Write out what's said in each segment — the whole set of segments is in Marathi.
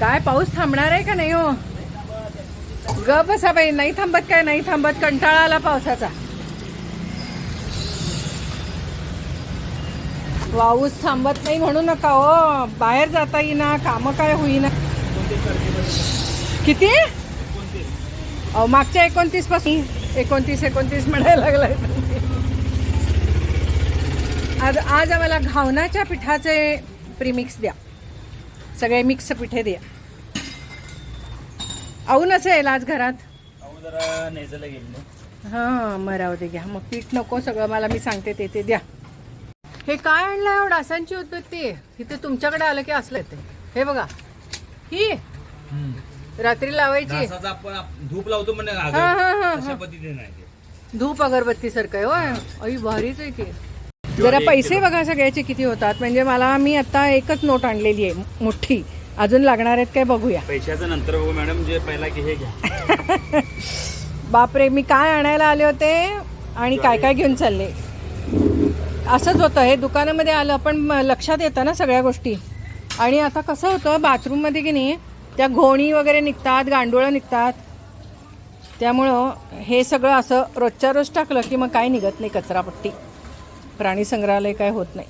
काय पाऊस थांबणार आहे का नाही हो? ग बसा बाई नाही थांबत काय नाही थांबत कंटाळा आला पावसाचा. पाऊस थांबत नाही म्हणू नका हो बाहेर जाता येईना कामं काय होईना. किती? अहो मागच्या एकोणतीसपासून एकोणतीस एकोणतीस म्हणायला लागलाय. आज आज आम्हाला घावनाच्या पिठाचे प्रीमिक्स द्या. सगळे मिक्स पिठे द्या आऊ नसेल आज घरात? हां मराव दे घ्या. मग पीठ नको सगळं मला मी सांगते ते ते द्या. हे काय आणलं एवढं डासांची उद्बत्ती? इथे तुमच्याकडे आलं की असलं ते. हे बघा. ही? रात्री लावायची? धूप लावतो हा, हा, हा, हा. धूप अगरबत्ती सारखं आहे भारीच आहे की जरा पैसे बघा सगळ्याचे किती होतात. म्हणजे मला मी आता एकच नोट आणलेली आहे मोठी. अजून लागणार आहेत काय बघूया. पैशाचं नंतर बघू मॅडम जे पहिला की हे घ्या. बापरे मी काय आणायला आले होते आणि काय काय घेऊन चालले? असंच होतं हे दुकानामध्ये आलं पण लक्षात येतं ना सगळ्या गोष्टी. आणि आता कसं होतं बाथरूममध्ये की नाही त्या घोणी वगैरे निघतात गांडोळं निघतात. त्यामुळं हे सगळं असं रोजच्या रोज टाकलं की मग काय निघत नाही कचरापट्टी. प्राणी संग्रहालय काय होत नाही.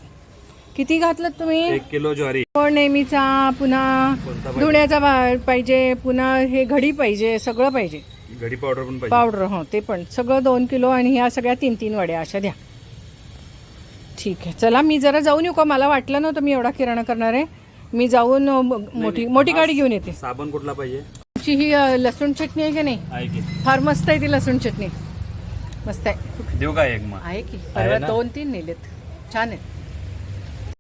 किती घातलं तुम्ही? एक किलो ज्वारी. गोड नेहमीचा पुन्हा? धुण्याचा पाहिजे पुन्हा हे घडी पाहिजे सगळं पाहिजे. घडी पावडर पण पाहिजे. पावडर हो ते पण. सगळं दोन किलो आणि ह्या सगळ्या तीन तीन वड्या अशा द्या. ठीक आहे. चला मी जरा जाऊन येऊ का? मला वाटलं नव्हतं मी एवढा किराणा करणार आहे. मी जाऊन मोठी मोठी गाडी घेऊन येते. साबण कुठला पाहिजे? तुमची ही लसूण चटणी आहे की नाही? फार मस्त आहे ती लसूण चटणी. मस्त आहे. देऊ का एक मग? आहे की? परवा ना? दोन तीन नेलेत. छान आहे.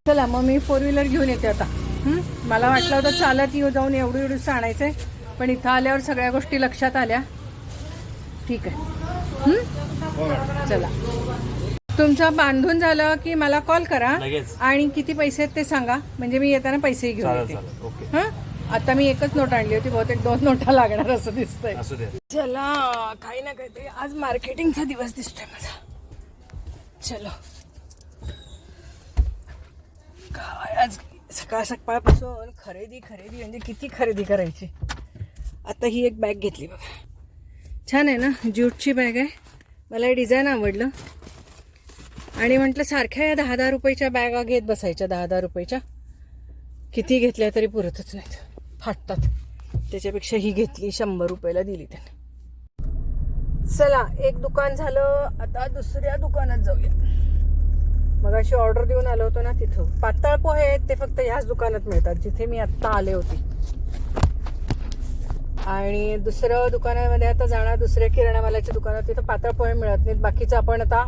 चला मग मी फोर व्हीलर घेऊन येते आता? मला वाटलं होतं चालत येऊ जाऊन एवढं एवढं आणायचंय. पण इथं आल्यावर सगळ्या गोष्टी लक्षात आल्या. ठीक आहे? चला. तुमचं बांधून झालं की मला कॉल करा आणि किती पैसे आहेत ते सांगा. म्हणजे मी येताना पैसे घेऊन येते. हं? आता मी एकच नोट आणली होती बहुतेक दोन नोटा लागणार असं दिसतंय. असू चला काही ना काहीतरी. आज मार्केटिंगचा दिवस दिसतोय माझा चलो. काय आज सकाळ सकाळपासून खरेदी खरेदी म्हणजे किती खरेदी करायची? आता ही एक बॅग घेतली बघा. छान आहे ना? ज्यूटची बॅग आहे. मला हे डिझाईन आवडलं. आणि म्हटलं सारख्या या दहा दहा रुपयाच्या बॅगा घेत बसायच्या दहा दहा रुपयाच्या. किती घेतल्या तरी पुरतच नाहीत. फाटतात. त्याच्यापेक्षा ही घेतली शंभर रुपयाला दिली त्याने. चला एक दुकान झालं. आता दुसऱ्या दुकानात जाऊया. मग अशी ऑर्डर देऊन आलो होतो ना तिथं. पातळ पोहे आहेत ते फक्त ह्याच दुकानात मिळतात जिथे मी आत्ता आले होते. आणि दुसरं दुकानामध्ये आता जाणार दुसऱ्या किराणामालाच्या दुकानात तिथं पातळ पोहे मिळत नाहीत. बाकीचं आपण आता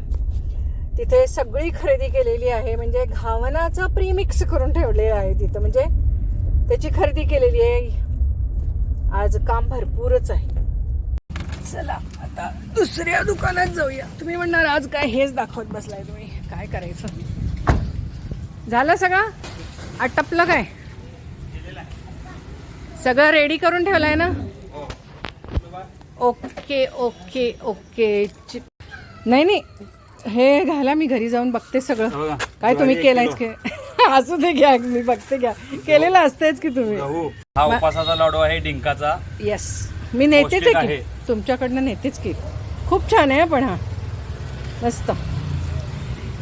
तिथे सगळी खरेदी केलेली आहे. म्हणजे घावनाचं प्रीमिक्स करून ठेवलेलं आहे तिथं. म्हणजे त्याची खरेदी केलेली आहे. आज काम भरपूरच आहे. चला आता दुसऱ्या दुकानात जाऊया. तुम्ही म्हणणार आज काय हेच दाखवत बसलाय तुम्ही? काय करायचं? झालं सगळं? आटपलं काय? सगळं रेडी करून ठेवलंय ना? Okay okay okay. नाही नाही. हे घाला मी घरी जाऊन बघते सगळं. काय तुम्ही ज्वारी एक केलंयच की? असू दे घ्या मी बघते घ्या. केलेलं असतेच की तुम्ही. गहू हा उपासाचा लाडू आहे डिंकाचा. येस मी नेतेच पौष्टिक आहे की? आहे. तुमच्याकडनं नेतेच की? खूप छान आहे पण हा. मस्त.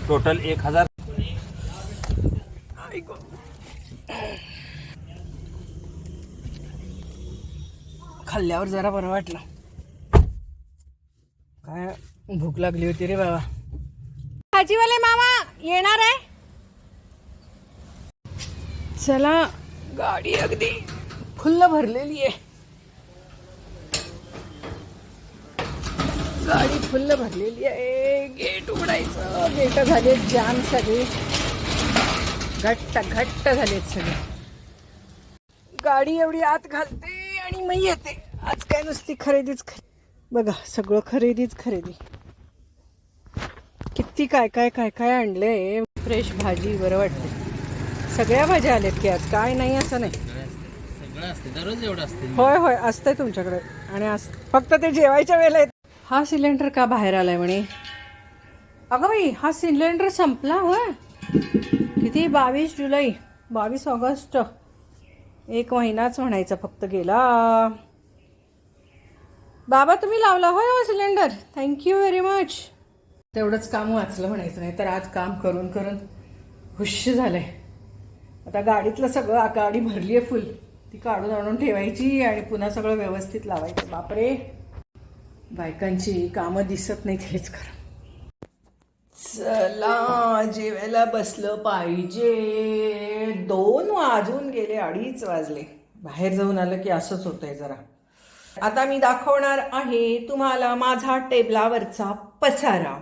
टोटल एक हजार. खाल्ल्यावर जरा बरं वाटलं. काय भूक लागली होती रे बाबा. भाजीवाले मामा येणार आहे? चला गाडी अगदी फुल्ल भरलेली आहे. गाडी फुल्ल भरलेली आहे. गेट उघडायचं. गेट झाले जाम सगळे. घट्ट घट्ट झालेत सगळे. गाडी एवढी आत घालते आणि मग येते. आज काय नुसती खरेदीच खरे बघा सगळं खरेदीच खरेदी. किती काय काय काय काय आणलंय. फ्रेश भाजी बरं वाटते सगळ्या भाज्या आल्यात की आज. काय नाही असं नाही. सगळं असते. दररोज एवढं असते. होय होय. असतंय तुमच्याकडे. आणि अस फक्त ते जेवायच्या वेळेला येत हा सिलेंडर का बाहेर आलाय म्हणे? अगं बाई हा सिलेंडर संपला होय? किती? बावीस जुलै. बावीस ऑगस्ट. एक महिनाच म्हणायचा फक्त गेला. बाबा तुम्ही लावला होय हो सिलेंडर? थँक्यू व्हेरी मच तेवढंच काम वाचलं म्हणायचं नाही तर आज काम करून करून हुश झालंय. आता गाडीतलं सगळं गाडी भरली आहे फुल. ती काढून आणून ठेवायची आणि पुन्हा सगळं व्यवस्थित लावायचं. बापरे. बायकांची कामं दिसत नाहीत हेच खरं. चला जेवायला बसलं पाहिजे. दोन वाजून गेले अडीच वाजले. बाहेर जाऊन आलं की असंच होतंय जरा. आता मी दाखवणार आहे तुम्हाला माझा टेबलावरचा पसारा.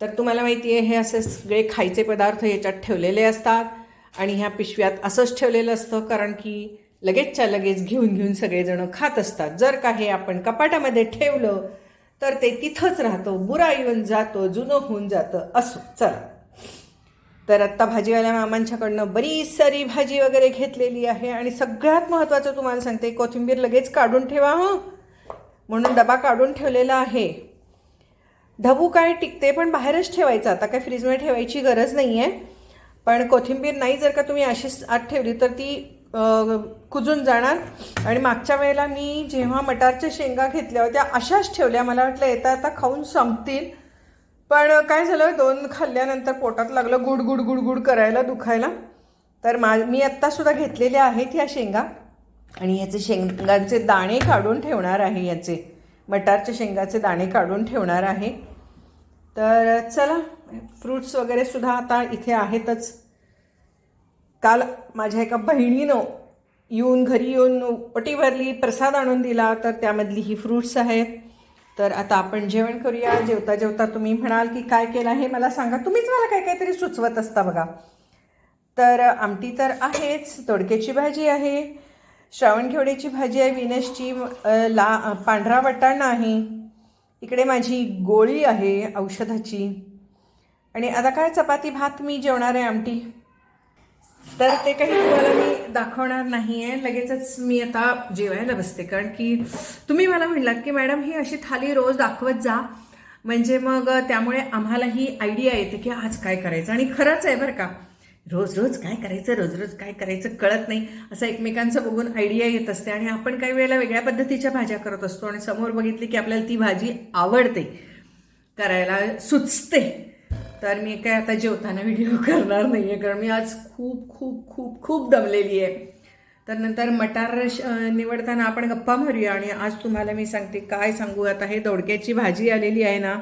तर तुम्हाला माहिती आहे हे असे सगळे खायचे पदार्थ याच्यात ठेवलेले असतात. आणि ह्या पिशव्यात असंच ठेवलेलं असतं कारण की लगेचच्या लगेच घेऊन घेऊन सगळेजण खात असतात. जर का हे आपण कपाटामध्ये ठेवलं तर ते तिथंच राहतं. बुरा येऊन जातो जुनं होऊन जातं. असो चला. तर आत्ता भाजीवाल्या मामांच्याकडनं बरीच सारी भाजी वगैरे घेतलेली आहे आणि सगळ्यात महत्त्वाचं तुम्हाला सांगते कोथिंबीर लगेच काढून ठेवा हं. म्हणून डबा काढून ठेवलेला आहे. ढबू काय टिकते पण बाहेरच ठेवायचं. आता काय फ्रीजमध्ये ठेवायची गरज नाही आहे पण कोथिंबीर नाही जर का तुम्ही अशीच आत ठेवली तर ती कुजून जाणार. आणि मागच्या वेळेला मी जेव्हा मटारच्या शेंगा घेतल्या होत्या अशाच ठेवल्या. मला वाटलं येता आता खाऊन संपतील. पण काय झालं दोन खाल्ल्यानंतर पोटात लागलं गुड गुड गुड गुड करायला दुखायला. तर मा मी आत्तासुद्धा घेतलेल्या आहेत ह्या शेंगा. आणि ह्याचे शेंगांचे दाणे काढून ठेवणार आहे याचे. मटारच्या शेंगाचे दाणे काढून ठेवणार आहे. तर चला फ्रूट्स वगैरे सुद्धा आता इथे आहेतच. काल माझ्या एका बहिणीनं येऊन घरी येऊन पटी भरली प्रसाद आणून दिला तर त्यामधली ही फ्रूट्स आहेत. तर आता आपण जेवण करूया. जेवता जेवता तुम्ही म्हणाल की काय केलं हे मला सांगा. तुम्हीच मला काय काहीतरी सुचवत असता बघा. तर आमटी तर आहेच तोडक्याची भाजी आहे श्रावणखेवड्याची भाजी आहे विनेशची ला पांढरा वाटाणा आहे. इकडे माझी गोळी आहे औषधाची. आणि आता काय चपाती भात मी जेवणार आहे आमटी. तर ते काही तुम्हाला मी दाखवणार नाही आहे लगेचच मी आता जेवायला बसते. कारण की तुम्ही मला म्हणलात की मॅडम ही अशी थाली रोज दाखवत जा. म्हणजे मग त्यामुळे आम्हालाही आयडिया येते की आज काय करायचं. आणि खरंच आहे बरं का रोज रोज काय करायचं रोज रोज काय करायचं कळत नाही. असं एकमेकांचं बघून आयडिया येत असते आणि आपण काही वेळेला वेगळ्या पद्धतीच्या भाज्या करत असतो. आणि समोर बघितली की आपल्याला ती भाजी आवडते. करायला सुचते. तर मी काय आता जेवताना व्हिडिओ करणार नाही आहे कारण मी आज खूप खूप खूप खूप दमलेली आहे. तर नंतर मटार निवडताना आपण गप्पा मारूया आणि आज तुम्हाला मी सांगते काय सांगू. आता हे दोडक्याची भाजी आलेली आहे ना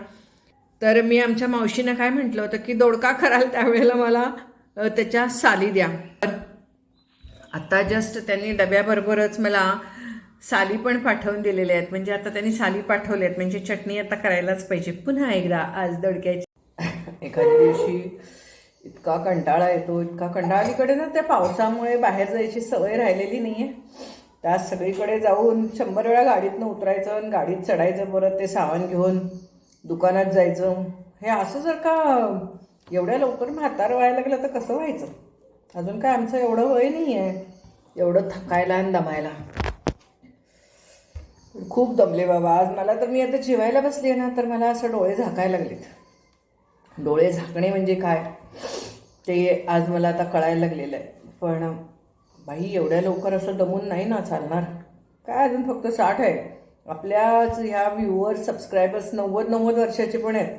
तर मी आमच्या मावशीनं काय म्हटलं होतं की दोडका कराल त्यावेळेला मला त्याच्या साली द्या. आता जस्ट त्यांनी डब्याबरोबरच मला साली पण पाठवून दिलेल्या आहेत. म्हणजे आता त्यांनी साली पाठवल्या आहेत म्हणजे चटणी आता करायलाच पाहिजे. पुन्हा एकदा आज दडक्याची एखाद्या दिवशी इतका कंटाळा येतो इतका कंटाळा. अलीकडे ना त्या पावसामुळे बाहेर जायची सवय राहिलेली नाही आहे त्या सगळीकडे जाऊन शंभर वेळा गाडीतनं उतरायचं आणि गाडीत चढायचं परत ते सामान घेऊन दुकानात जायचं. हे असं जर का एवढ्या लवकर म्हातार व्हायला लागलं तर कसं व्हायचं? अजून काय आमचं एवढं वय नाही आहे एवढं थकायला आणि दमायला. खूप दमले बाबा. आज मला तर मी आता जेवायला बसली आहे ना तर मला असं डोळे झाकायला लागलेत. डोळे झाकणे म्हणजे काय? ते आज मला आता कळायला लागलेलं आहे. पण बाई एवढ्या लवकर असं दमून नाही ना चालणार? काय अजून फक्त साठ आहे? आपल्याच ह्या व्ह्युअर सबस्क्रायबर्स नव्वद नव्वद वर्षाचे पण आहेत.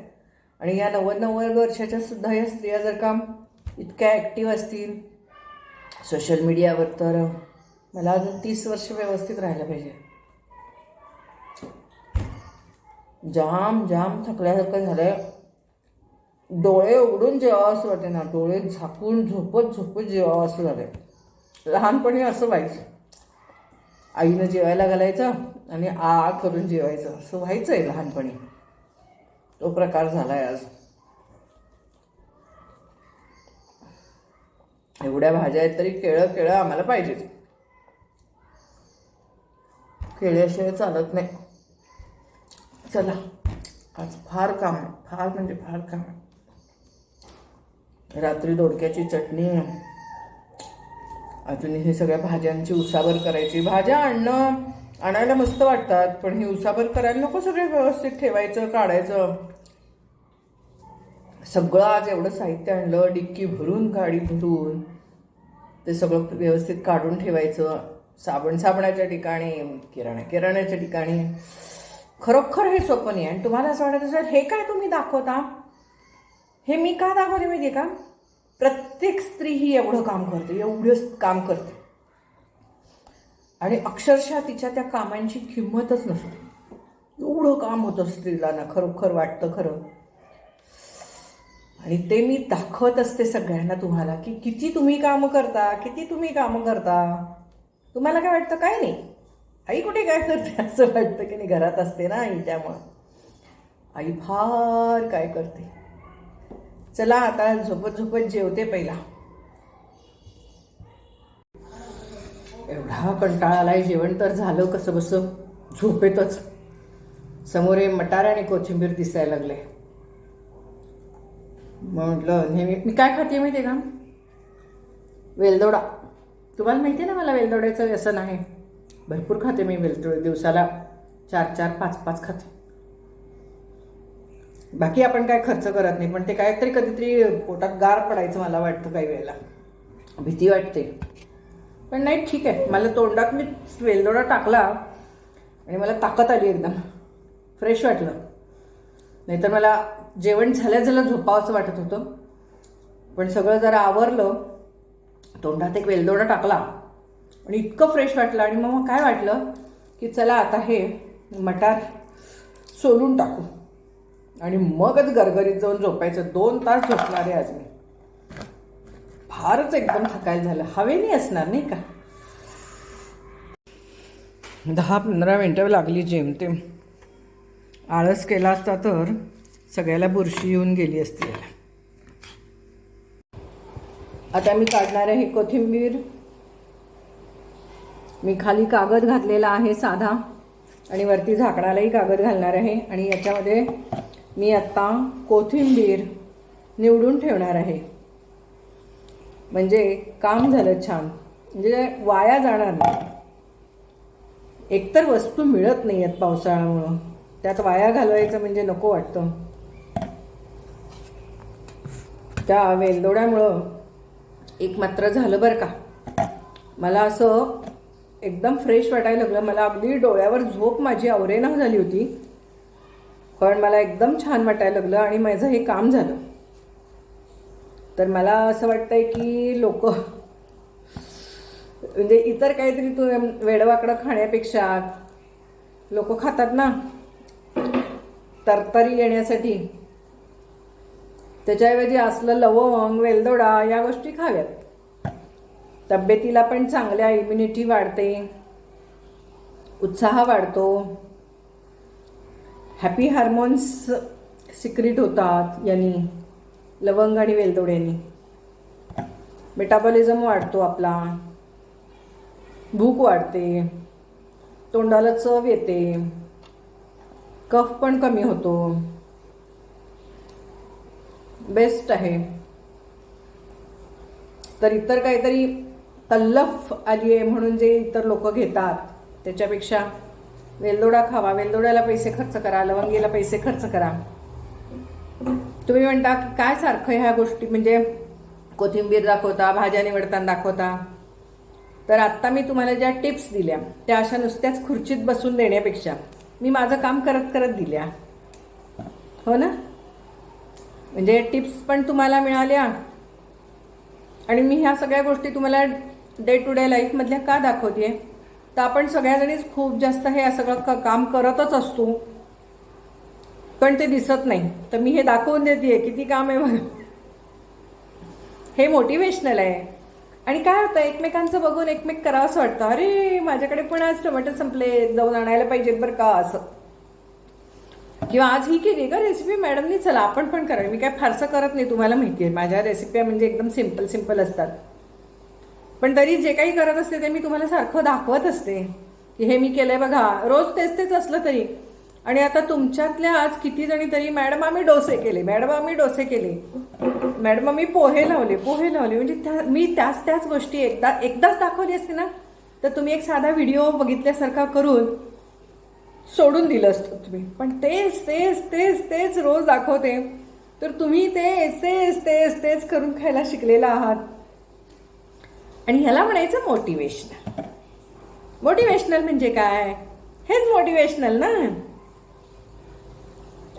आणि या नव्वद नव्वद वर्षाच्या सुद्धा या स्त्रिया जर का इतक्या ॲक्टिव्ह असतील सोशल मीडियावर तर मला अजून तीस वर्ष व्यवस्थित राहायला पाहिजे. जाम जाम थकल्यासारखं झालं आहे डोळे उघडून जेवावं असं वाटे ना. डोळे झाकून झोपत झोपत जेवावं असं झालंय. लहानपणी असं व्हायचं. आईनं जेवायला घालायचं आणि आ करून जेवायचं. असं व्हायचं आहे लहानपणी. तो प्रकार झाला आहे आज. एवढ्या भाज्या आहेत तरी केळं केळं आम्हाला पाहिजेच केळ्याशिवाय चालत नाही. चला. आज फार काम आहे. फार म्हणजे फार काम आहे. रात्री दोडक्याची चटणी. अजून हे सगळ्या भाज्यांची उसाबर करायची. भाज्या आणणं आणायला मस्त वाटतात पण ही उसाबर करायला नको सगळे व्यवस्थित ठेवायचं काढायचं. सगळं आज एवढं साहित्य आणलं डिक्की भरून गाडी भरून. ते सगळं व्यवस्थित काढून ठेवायचं. साबण साबणाच्या ठिकाणी किराणा किराण्याच्या ठिकाणी. खरोखर हे सोपं नाही आणि तुम्हाला असं वाटत असेल हे काय तुम्ही दाखवता? हे मी का दाखवते माहिती आहे का? प्रत्येक स्त्री ही एवढं काम करते एवढंच काम करते. आणि अक्षरशः तिच्या त्या कामांची किंमतच नसते. एवढं काम होतं स्त्रीला ना खरोखर वाटतं खरं. आणि ते मी दाखवत असते सगळ्यांना तुम्हाला की किती तुम्ही कामं करता किती तुम्ही कामं करता. तुम्हाला काय वाटतं? काय नाही. आई कुठे काय करते? असं वाटतं की नाही घरात असते ना आई त्यामुळं. आई फार काय करते? चला आता झोपत झोपत जेवते पहिला. एवढा कंटाळा आलाय जेवण तर झालं कसं बसं? झोपेतच. समोर हे मटार आणि कोथिंबीर दिसायला लागले. म्हटलं नेहमी मी काय खाते माहिती आहे का? वेलदोडा. तुम्हाला माहिती आहे ना मला वेलदोड्याचं व्यसन आहे? भरपूर खाते मी वेलदोडे दिवसाला. चार चार पाच पाच खाते. बाकी आपण काय खर्च करत नाही पण ते काहीतरी कधीतरी पोटात गार पडायचं मला वाटतं काही वेळेला. भीती वाटते. पण नाही ठीक आहे. मला तोंडात मी वेलदोडा टाकला आणि मला ताकद आली एकदम. फ्रेश वाटलं. नाहीतर मला जेवण झाल्या झालं झोपावंसं वाटत होतं. पण सगळं जरा आवरलं. तोंडात एक वेलदोडा टाकला आणि इतकं फ्रेश वाटलं. आणि मग काय वाटलं की चला आता हे मटार सोलून टाकू. आणि मगच गरगरीत जाऊन झोपायचं. दोन तास झोपणार आहे आज मी. फारच एकदम थकायला झालं. हवेनी असणार नाही का? दहा पंधरा मिनटं लागली जेमतेम आळस केला असता तर सगळ्याला बुरशी येऊन गेली असती. आता मी काढणार आहे कोथिंबीर. मी खाली कागद घातलेला आहे साधा. आणि वरती झाकणालाही कागद घालणार आहे. आणि याच्यामध्ये मी आत्ता कोथिंबीर निवडून ठेवणार आहे. म्हणजे काम झालं छान. म्हणजे वाया जाणार नाही. एकतर वस्तू मिळत नाही आहेत पावसाळ्यामुळं. त्यात वाया घालवायचं म्हणजे नको वाटतं. त्या वेलदोड्यामुळं एक मात्र झालं बरं का. मला असं एकदम फ्रेश वाटायला लागलं. मला अगदी डोळ्यावर झोप माझी आवरेना झाली होती. पण मला एकदम छान वाटायला लागलं आणि माझं हे काम झालं. तर मला असं वाटतंय की लोक म्हणजे इतर काहीतरी तू वेडवाकडं खाण्यापेक्षा लोक खातात ना तरतरी येण्यासाठी. त्याच्याऐवजी असलं लवंग वेलदोडा या गोष्टी खाव्यात. तब्येतीला पण चांगल्या इम्युनिटी वाढते उत्साह वाढतो. हॅपी हार्मोन्स सिक्रिट होतात यांनी. लवंग आणि वेलदोड्यांनी मेटाबॉलिझम वाढतो आपला. भूक वाढते. तोंडाला चव येते. कफ पण कमी होतो. बेस्ट आहे. तर इतर काहीतरी तल्लफ आली आहे म्हणून जे इतर लोक घेतात त्याच्यापेक्षा वेलदोडा खावा वेलदोड्याला पैसे खर्च करा लवंगीला पैसे खर्च करा. तुम्ही म्हणता की काय सारखं ह्या गोष्टी म्हणजे कोथिंबीर दाखवता भाज्या निवडताना दाखवता? तर आत्ता मी तुम्हाला ज्या टिप्स दिल्या त्या अशा नुसत्याच खुर्चीत बसून देण्यापेक्षा मी माझं काम करत करत दिल्या. हो ना? म्हणजे टिप्स पण तुम्हाला मिळाल्या. आणि मी ह्या सगळ्या गोष्टी तुम्हाला डे टू डे लाईफमधल्या का दाखवते तर आपण सगळ्याजणीच खूप जास्त हे सगळं काम करतच असतो. पण ते दिसत नाही. तर मी हे दाखवून देते किती काम आहे बघा हे मोटिवेशनल आहे. आणि काय होतं एकमेकांचं बघून एकमेक करावंसं वाटतं. अरे माझ्याकडे पण आज टोमॅटो संपले जाऊन आणायला पाहिजेत बरं का असं. किंवा आज ही केली का रेसिपी मॅडमनी चला आपण पण करा. मी काय फारसं करत नाही तुम्हाला माहिती आहे माझ्या रेसिपी म्हणजे एकदम सिंपल सिंपल असतात. पण तरी जे काही करत असते ते मी तुम्हाला सारखं दाखवत असते. की हे मी केलंय बघा. रोज तेच तेच असलं तरी. आणि आता तुमच्यातल्या आज किती जणी तरी मॅडम आम्ही डोसे केले. मॅडम आम्ही डोसे केले. मॅडम आम्ही पोहे लावले पोहे लावले. म्हणजे त्या मी त्याच त्याच गोष्टी एकदा एकदाच दाखवली असते ना तर तुम्ही एक साधा व्हिडिओ बघितल्यासारखा करून सोडून दिलं असतं तुम्ही. पण तेच तेच तेच तेच रोज दाखवते. तर तुम्ही तेच तेच तेच तेच करून खायला शिकलेला आहात. आणि ह्याला म्हणायचं मोटिवेशनल मोटिवेशनल म्हणजे काय? हेच मोटिवेशनल ना.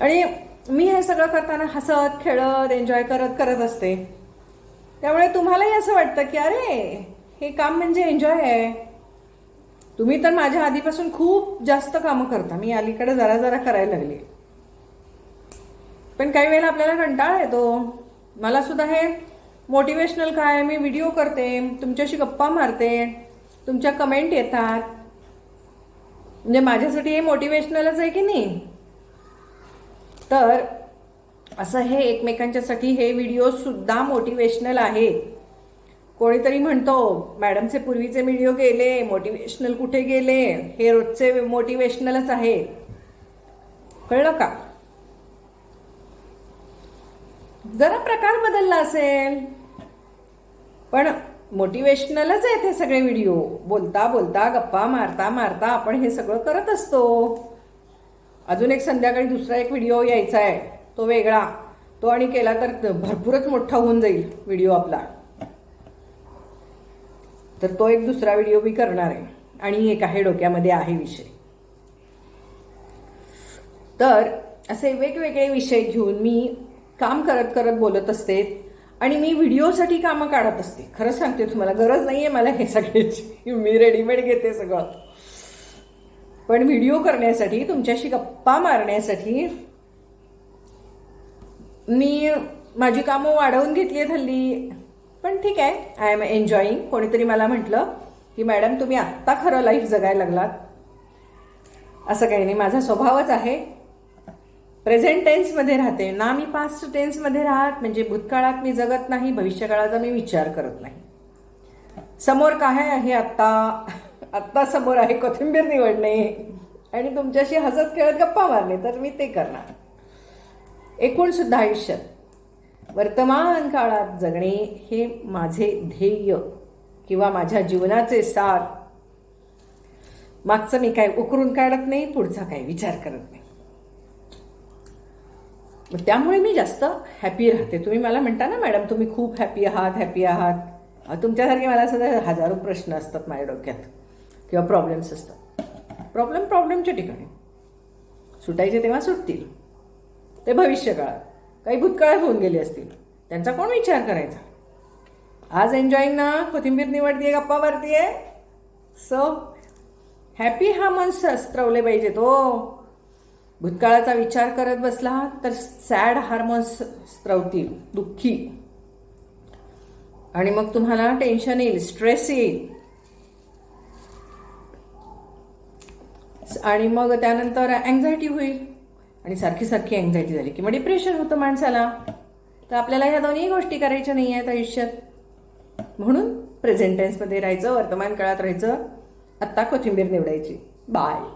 आणि मी हे सगळं करताना हसत खेळत एन्जॉय करत करत असते. त्यामुळे तुम्हालाही असं वाटतं की अरे हे काम म्हणजे एन्जॉय आहे. तुम्ही तर माझ्या आधीपासून खूप जास्त कामं करता. मी अलीकडे जरा जरा करायला लागली. पण काही वेळेला आपल्याला कंटाळा येतो. मला सुद्धा हे मोटिवेशनल काय मी व्हिडिओ करते तुमच्याशी गप्पा मारते तुमच्या कमेंट येतात. म्हणजे माझ्यासाठी हे मोटिवेशनलच आहे की नाही? तर असं हे एकमेकांच्यासाठी हे व्हिडिओ सुद्धा मोटिवेशनल आहेत कोणीतरी म्हणतो मॅडमचे पूर्वीचे व्हिडिओ गेले मोटिवेशनल कुठे गेले? हे रोजचे मोटिवेशनलच आहे. कळलं का? जरा प्रकार बदलला असेल. पण मोटिवेशनलच आहेत हे सगळे व्हिडिओ बोलता बोलता गप्पा मारता मारता आपण हे सगळं करत असतो. अजून एक संध्याकाळी दुसरा एक व्हिडिओ यायचा आहे. तो वेगळा. तो आणि केला तर भरपूरच मोठा होऊन जाईल व्हिडिओ आपला. तर तो एक दुसरा व्हिडिओ मी करणार आहे. आणि एक आहे डोक्यामध्ये आहे विषय. तर असे वेगवेगळे विषय घेऊन मी काम करत करत बोलत असते. आणि मी व्हिडिओसाठी कामं काढत असते. खरंच सांगते तुम्हाला गरज नाही आहे मला हे सगळ्याची. मी रेडीमेड घेते सगळं. पण व्हिडिओ करण्यासाठी तुमच्याशी गप्पा मारण्यासाठी मी माझी कामं वाढवून घेतली आहेत हल्ली. पण ठीक आहे आय एम एन्जॉईंग कोणीतरी मला म्हटलं की मॅडम तुम्ही आत्ता खरं लाईफ जगायला लागलात. असं काही नाही. माझा स्वभावच आहे. प्रेझेंट टेन्समध्ये राहते. ना मी पास्ट टेन्समध्ये राहत म्हणजे भूतकाळात मी जगत नाही भविष्यकाळाचा मी विचार करत नाही. समोर काय आहे आत्ता? आत्ता समोर आहे कोथिंबीर निवडणे. आणि तुमच्याशी हसत खेळत गप्पा मारणे तर मी ते करणार. एकूण सुद्धा आयुष्यात वर्तमान काळात जगणे हे माझे ध्येय किंवा माझ्या जीवनाचे सार. मागचं मी काय उकरून काढत नाही पुढचा काय विचार करत नाही. त्यामुळे मी जास्त हॅपी राहते. तुम्ही मला म्हणता ना मॅडम तुम्ही खूप हॅपी आहात हॅपी आहात. तुमच्यासारखे मला सध्या हजारो प्रश्न असतात माझ्या डोक्यात. किंवा प्रॉब्लेम्स असतात. प्रॉब्लेम प्रॉब्लेमच्या ठिकाणी. सुटायचे तेव्हा सुटतील. ते भविष्यकाळात. काही भूतकाळात होऊन गेले असतील. त्यांचा कोण विचार करायचा? आज एन्जॉईंग ना कोथिंबीर निवडतीये गप्पा मारतीये. सो हॅपी हा मन स्त्रवले पाहिजे तो हो. भूतकाळाचा विचार करत बसला तर सॅड हार्मोन्स स्त्रवतील दुःखी. आणि मग तुम्हाला टेन्शन येईल स्ट्रेस येईल. आणि मग त्यानंतर अँझायटी होईल. आणि सारखी सारखी अँझायटी झाली की मग डिप्रेशन होतं माणसाला. तर आपल्याला ह्या दोन्ही गोष्टी करायच्या नाही आहेत आयुष्यात. म्हणून प्रेझेंट टेन्समध्ये राहायचं वर्तमान काळात राहायचं. आत्ता कोथिंबीर निवडायची. बाय